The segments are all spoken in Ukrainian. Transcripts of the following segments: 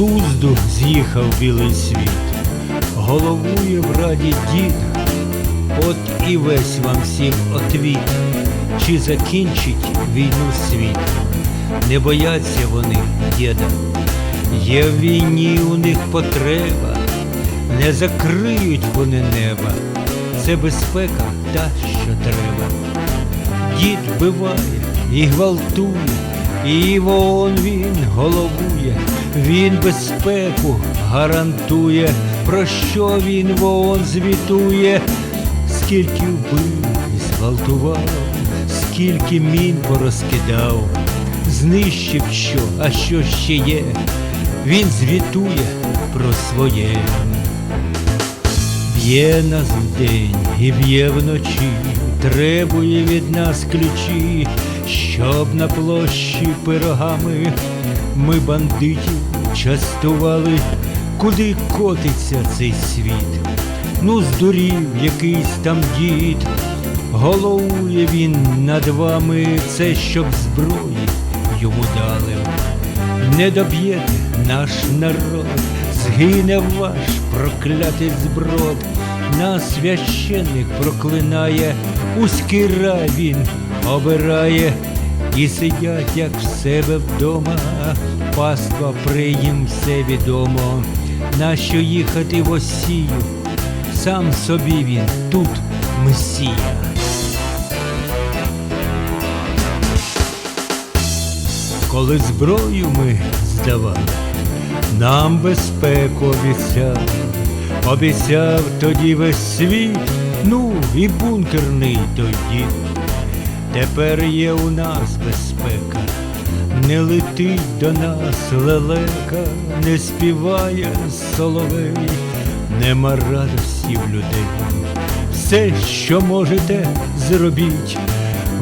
глузду з'їхав білий світ, головує в раді дід, от і весь вам всім отвіт, чи закінчить війну світ. Не бояться вони діда, є в війні у них потреба, не закриють вони неба, це безпека та, що треба. Дід биває і гвалтує, і вон він головує, він безпеку гарантує, про що він вон звітує, скільки вбив і зґвалтував, скільки мін порозкидав, знищив що, а що ще є, він звітує про своє. Б'є нас вдень і б'є вночі, требує від нас ключі, щоб на площі пирогами ми бандитів частували, куди котиться цей світ. Ну, здурів якийсь там дід, головує він над вами, це щоб зброї йому дали. Не доб'єте наш народ, згине ваш проклятий зброд, нас священник проклинає, узький рай він обирає, і сидять, як в себе вдома, паства при їм все відомо, нащо їхати в осію, сам собі він тут месія. Коли зброю ми здавали, нам безпеку обіцяв, обіцяв тоді весь світ, ну і бункерний тоді. Тепер є у нас безпека, не летить до нас лелека, не співає соловей, нема радості в людей. Все, що можете, зробіть.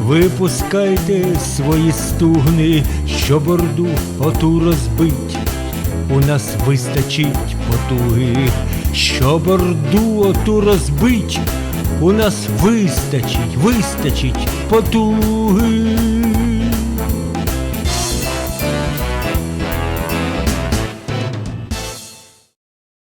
Випускайте свої стугни, щоб орду оту розбить. У нас вистачить потуги, щоб орду оту розбить. У нас вистачить, вистачить потуги.